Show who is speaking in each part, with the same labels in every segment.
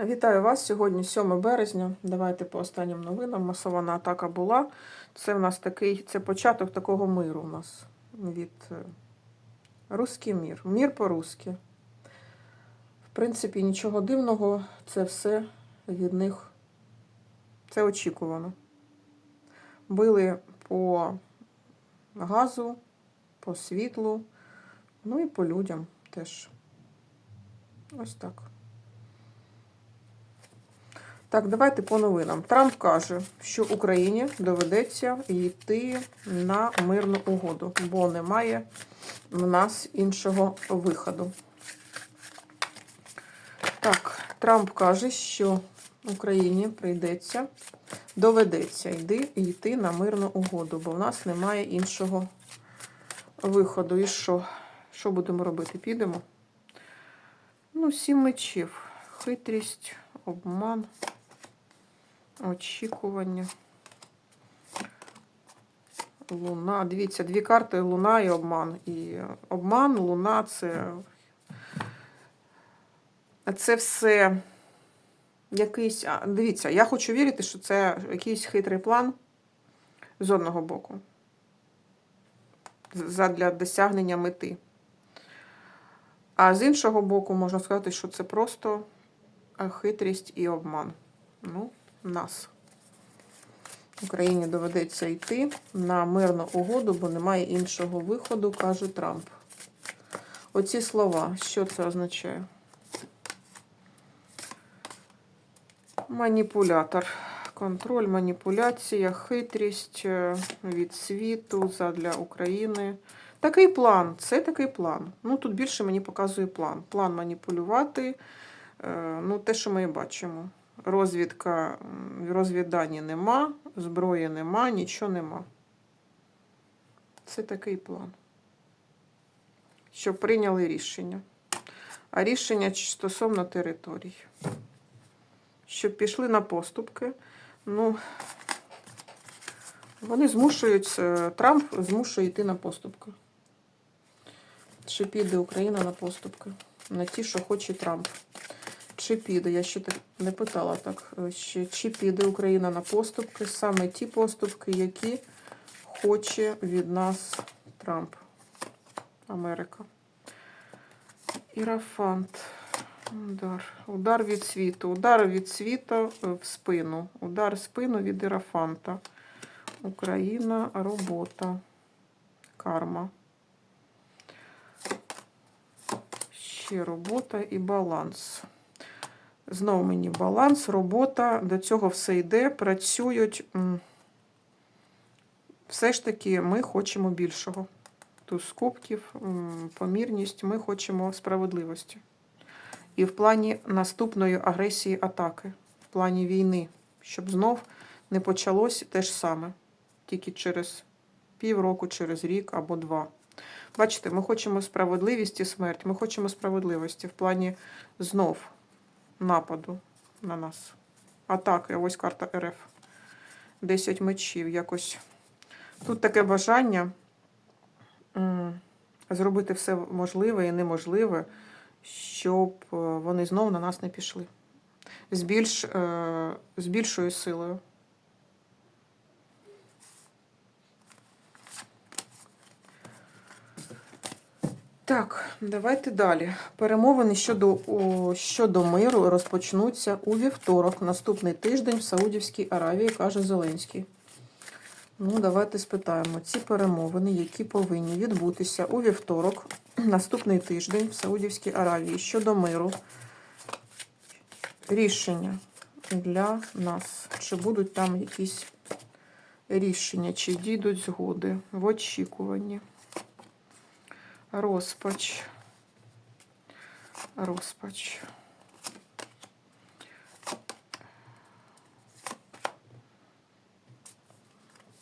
Speaker 1: Вітаю вас сьогодні 7 березня. Давайте по останнім новинам. Масована атака була. Це в нас такий, це початок такого миру у нас від е, Руський мір. Мір по-русски. В принципі, нічого дивного, це все від них. Це очікувано. Били по газу, по світлу, ну і по людям теж. Ось так. Так, давайте по новинам. Трамп каже, що Україні доведеться йти на мирну угоду, бо немає в нас іншого виходу. Так, Трамп каже, що Україні прийдеться, доведеться йти, йти на мирну угоду, бо в нас немає іншого виходу. І що? Що будемо робити? Підемо? Ну, сім мечів. Хитрість, обман, очікування. Луна. Дивіться, дві карти Луна і обман. І обман, Луна це. Це все якийсь. Дивіться, я хочу вірити, що це якийсь хитрий план з одного боку. Задля досягнення мети. А з іншого боку, можна сказати, що це просто хитрість і обман. Ну, нас. Україні доведеться йти на мирну угоду, бо немає іншого виходу, каже Трамп. Оці слова, що це означає? Маніпулятор. Контроль, маніпуляція, хитрість е, від світу задля України. Такий план, це такий план. Ну, тут більше мені показує план. План маніпулювати, е, ну, те, що ми бачимо. Розвідка, розвіддані нема, зброї нема, нічого нема. Це такий план. Щоб прийняли рішення. А рішення стосовно територій. Щоб пішли на поступки. Ну, вони змушують, е, Трамп змушує йти на поступки. Чи піде Україна на поступки? На ті, що хоче Трамп. Чи піде? Я ще так не питала так. е, Ще, чи піде Україна на поступки? Саме ті поступки, які хоче від нас Трамп. Америка. Ірафант. Удар. Удар від світу. Удар від світу в спину. Удар в спину від Ірафанта. Україна, робота. Карма. Ще робота і баланс. Знову мені баланс, робота. До цього все йде. Працюють. Все ж таки ми хочемо більшого. Туз кубків, помірність, ми хочемо справедливості. І в плані наступної агресії атаки, в плані війни, щоб знов не почалось те ж саме, тільки через півроку, через рік або два. Бачите, ми хочемо справедливість і смерть. Ми хочемо справедливості в плані знов нападу на нас. Атаки, ось карта РФ. 10 мечів. Якось. Тут таке бажання зробити все можливе і неможливе, щоб е, вони знову на нас не пішли. З, більш, е, з більшою силою. Так, давайте далі. Перемовини щодо, о, щодо миру розпочнуться у вівторок, наступний тиждень в Саудівській Аравії, каже Зеленський. Ну, давайте спитаємо. Ці перемовини, які повинні відбутися у вівторок, наступний тиждень в Саудівській Аравії щодо миру. Рішення для нас. Чи будуть там якісь рішення, чи дійдуть згоди в очікуванні. Розпач. Розпач.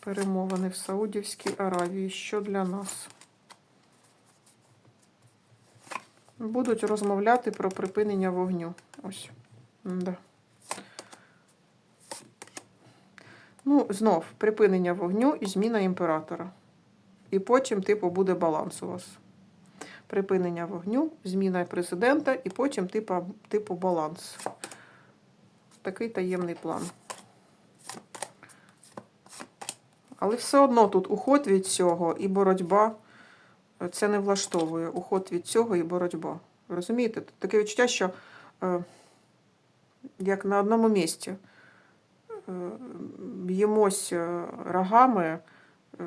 Speaker 1: Перемовини в Саудівській Аравії. Що для нас? Будуть розмовляти про припинення вогню. Ось. Да. Ну, знов, припинення вогню і зміна імператора. І потім, типу, буде баланс у вас. Припинення вогню, зміна президента, і потім, типу, типу баланс. Такий таємний план. Але все одно тут уход від цього і боротьба. е, Це не влаштовує. Уход від цього і боротьба. Розумієте? Таке відчуття, що е, як на одному місці е, б'ємось е, рогами е,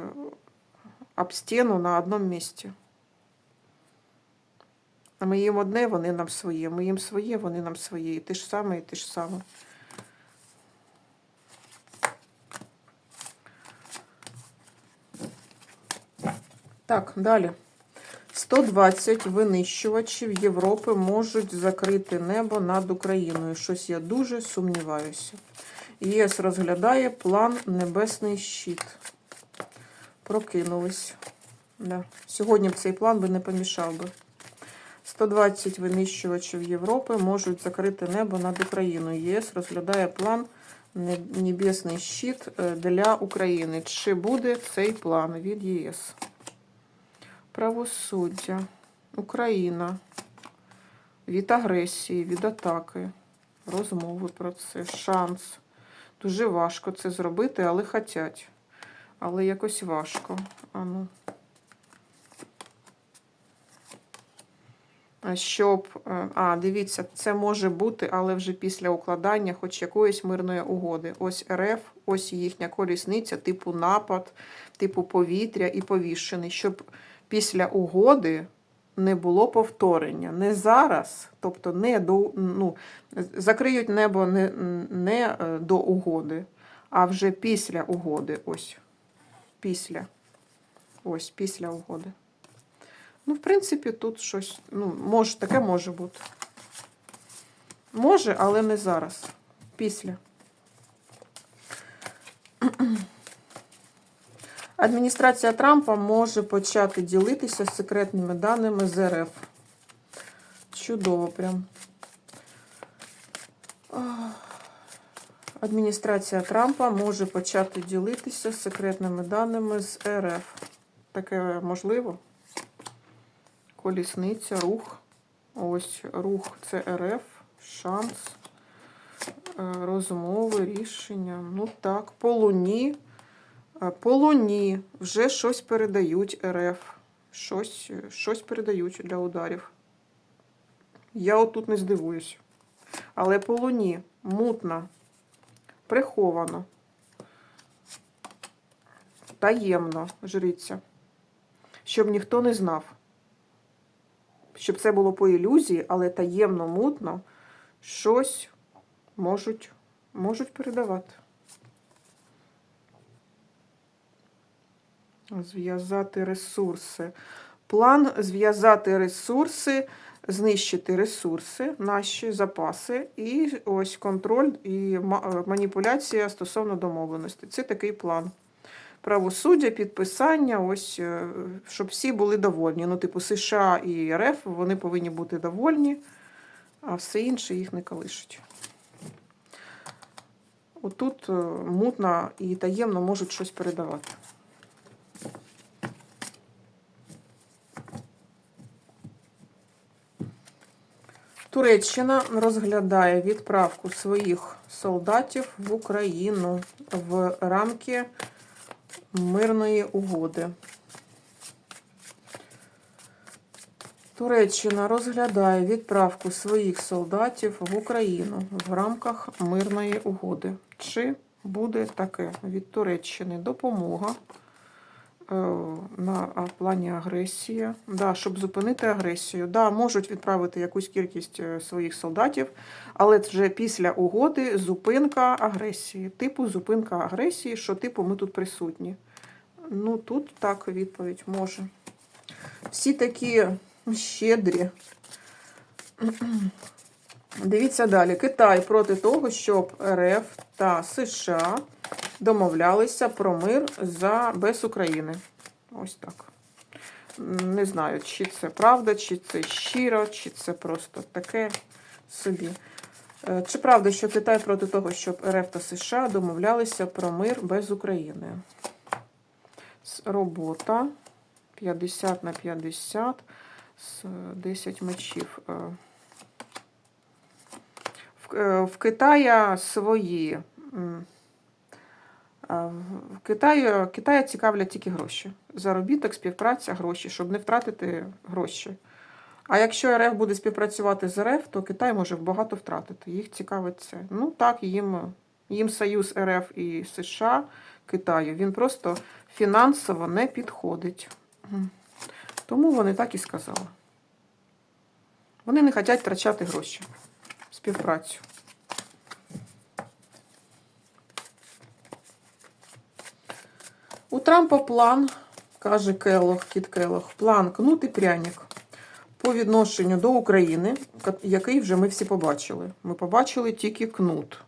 Speaker 1: об стіну на одному місці. А ми їм одне, вони нам своє. Ми їм своє, вони нам своє. І те ж саме, і те ж саме. Так, далі. 120 винищувачів Європи можуть закрити небо над Україною. Щось я дуже сумніваюся. ЄС розглядає план Небесний щит. Прокинулись. Да. Сьогодні б цей план би не помішав би. 120 винищувачів Європи можуть закрити небо над Україною. ЄС розглядає план Небесний щит е, для України. Чи буде цей план від ЄС? Правосуддя. Україна. Від агресії, від атаки. Розмови про це. Шанс. Дуже важко це зробити, але хотять. Але якось важко. А ну. А Щоб, е, а, дивіться, це може бути, але вже після укладання хоч якоїсь мирної угоди. Ось РФ, ось їхня колісниця, типу напад, типу повітря і повішений, щоб після угоди не було повторення. Не зараз, тобто не до, ну, закриють небо не, не е, до угоди, а вже після угоди. Ось. Після. Ось, після угоди. Ну, в принципі, тут щось, ну, може, таке може бути. Може, але не зараз. Після. Адміністрація Трампа може почати ділитися секретними даними з РФ. Чудово прям. Адміністрація Трампа може почати ділитися секретними даними з РФ. Таке можливо? Колісниця, рух. Ось рух це РФ, шанс, е, розмови, рішення. Ну так, по луні. Е, По луні вже щось передають РФ. Щось, е, щось передають для ударів. Я отут не здивуюсь. Але по луні мутно, приховано, таємно жриця, щоб ніхто не знав. Щоб це було по ілюзії, але таємно, мутно щось можуть, можуть передавати. Зв'язати ресурси. План зв'язати ресурси, знищити ресурси, наші запаси, і ось контроль і маніпуляція стосовно домовленості. Це такий план. Правосуддя, підписання, ось, е, щоб всі були довольні. Ну, типу, США і РФ вони повинні бути довольні, а все інше їх не колишить. Отут е, мутно і таємно можуть щось передавати. Туреччина розглядає відправку своїх солдатів в Україну в рамки мирної угоди. Туреччина розглядає відправку своїх солдатів в Україну в рамках мирної угоди. Чи буде таке від Туреччини допомога на в плані агресії? Да, щоб зупинити агресію. Да, можуть відправити якусь кількість е, своїх солдатів, але вже після угоди зупинка агресії. Типу зупинка агресії, що типу ми тут присутні. Ну, тут так відповідь може. Всі такі щедрі. Дивіться далі. Китай проти того, щоб РФ та США домовлялися про мир за без України. Ось так. Не знаю, чи це правда, чи це щиро, чи це просто таке собі. Е, Чи правда, що Китай проти того, щоб РФ та США домовлялися про мир без України? Робота 50 на 50 з 10 мечів. Е, В, е, в Китаї свої. В Китаю, Китая цікавлять тільки гроші. Заробіток, співпраця, гроші, щоб не втратити гроші. А якщо РФ буде співпрацювати з РФ, то Китай може багато втратити. Їх цікавить це. Ну так, їм, їм союз РФ і США Китаю, він просто фінансово не підходить. Тому вони так і сказали. Вони не хочуть втрачати гроші. Співпрацю. У Трампа план, каже Келлог, Кіт Келлог, план кнут і пряник по відношенню до України, який вже ми всі побачили. Ми побачили тільки кнут.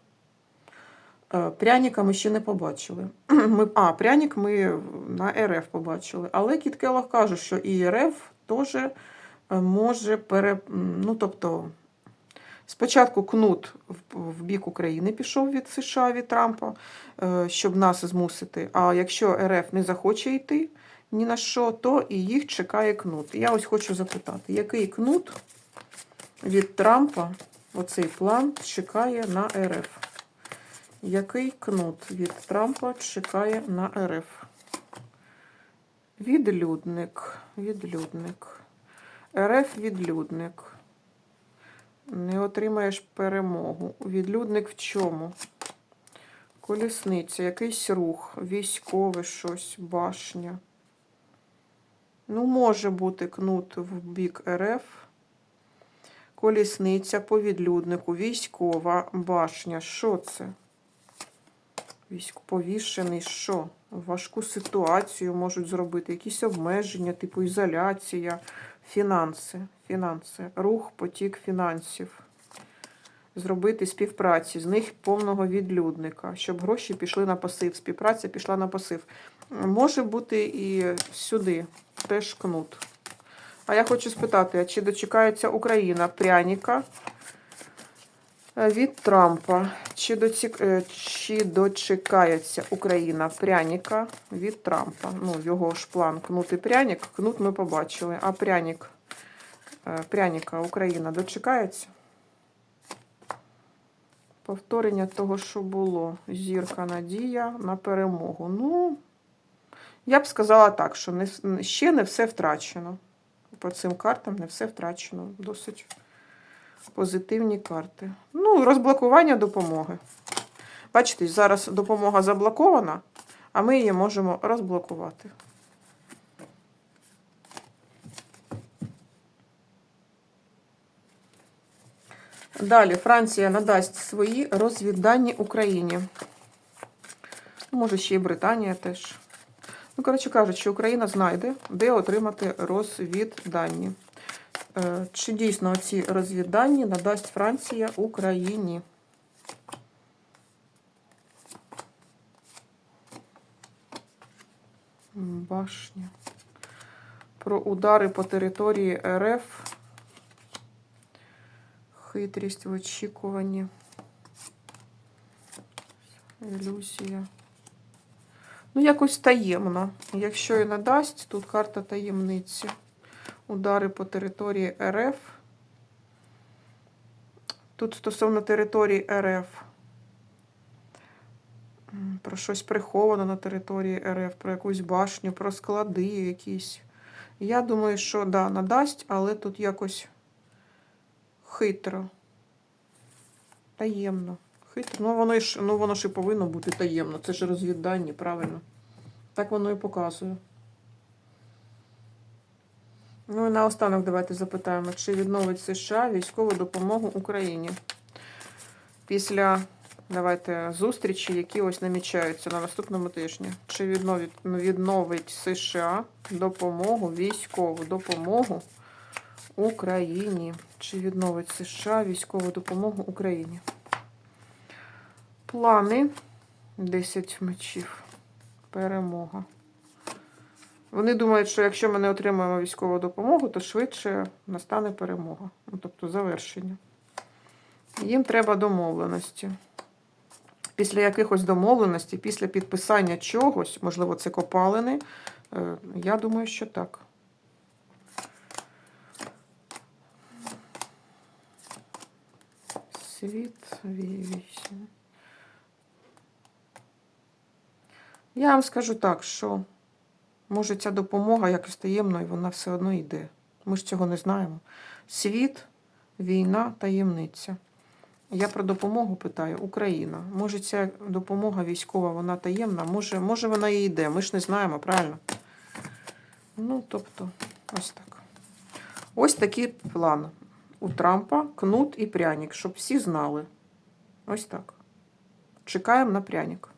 Speaker 1: Е, Пряника ми ще не побачили. Ми, а, пряник ми на РФ побачили. Але Кіт Келлог каже, що і РФ теж е, може пере. Ну, тобто, спочатку кнут в, бік України пішов від США, від Трампа, е, щоб нас змусити. А якщо РФ не захоче йти ні на що, то і їх чекає кнут. Я ось хочу запитати, який кнут від Трампа, оцей план, чекає на РФ? Який кнут від Трампа чекає на РФ? Відлюдник. Відлюдник. РФ відлюдник. Не отримаєш перемогу. Відлюдник в чому? Колісниця, якийсь рух, військове щось, башня. Ну, може бути кнут в бік РФ. Колісниця по відлюднику, військова башня. Що це? Повішений, що? Важку ситуацію можуть зробити, якісь обмеження, типу ізоляція, фінанси, фінанси, рух, потік фінансів. Зробити співпраці, з них повного відлюдника, щоб гроші пішли на пасив, співпраця пішла на пасив. Може бути і сюди теж кнут. А я хочу спитати, чи дочекається Україна пряніка від Трампа? Чи, доцік... е, чи дочекається Україна пряніка від Трампа? Ну, його ж план кнут і пряник. Кнут ми побачили. А пряник, е, пряніка Україна дочекається? Повторення того, що було. Зірка надія на перемогу. Ну, я б сказала так, що не, ще не все втрачено. По цим картам не все втрачено. Досить позитивні карти. Ну, розблокування допомоги. Бачите, зараз допомога заблокована, а ми її можемо розблокувати. Далі Франція надасть свої розвіддані Україні. Може, ще й Британія теж. Ну, коротше кажучи, Україна знайде, де отримати розвіддані. Е, Чи дійсно ці розвіддані надасть Франція Україні? Башня. Про удари по території РФ. Хитрість в очікуванні. Ілюзія. Ну, якось таємно. Якщо і надасть, тут карта таємниці. Удари по території РФ. Тут стосовно території РФ. Про щось приховано на території РФ, про якусь башню, про склади якісь. Я думаю, що да, надасть, але тут якось хитро. Таємно. Хитро. Ну, воно ж, ну, воно ж і повинно бути таємно. Це ж розвіддані, правильно. Так воно і показує. Ну і наостанок давайте запитаємо, чи відновить США військову допомогу Україні після давайте зустрічі, які ось намічаються на наступному тижні. Чи відновить, відновить США допомогу, військову допомогу Україні? Чи відновить США військову допомогу Україні? Плани 10 мечів. Перемога. Вони думають, що якщо ми не отримаємо військову допомогу, то швидше настане перемога. Ну, тобто завершення. Їм треба домовленості. Після якихось домовленостей, після підписання чогось, можливо, це копалини. е, Я думаю, що так. Світ вісім. Я вам скажу так, що може ця допомога якось таємно, і вона все одно йде. Ми ж цього не знаємо. Світ, війна, таємниця. Я про допомогу питаю. Україна. Може, ця допомога військова, вона таємна, може, може вона і йде. Ми ж не знаємо, правильно? Ну, тобто, ось так. Ось такий план. У Трампа кнут і пряник, щоб всі знали. Ось так. Чекаємо на пряник.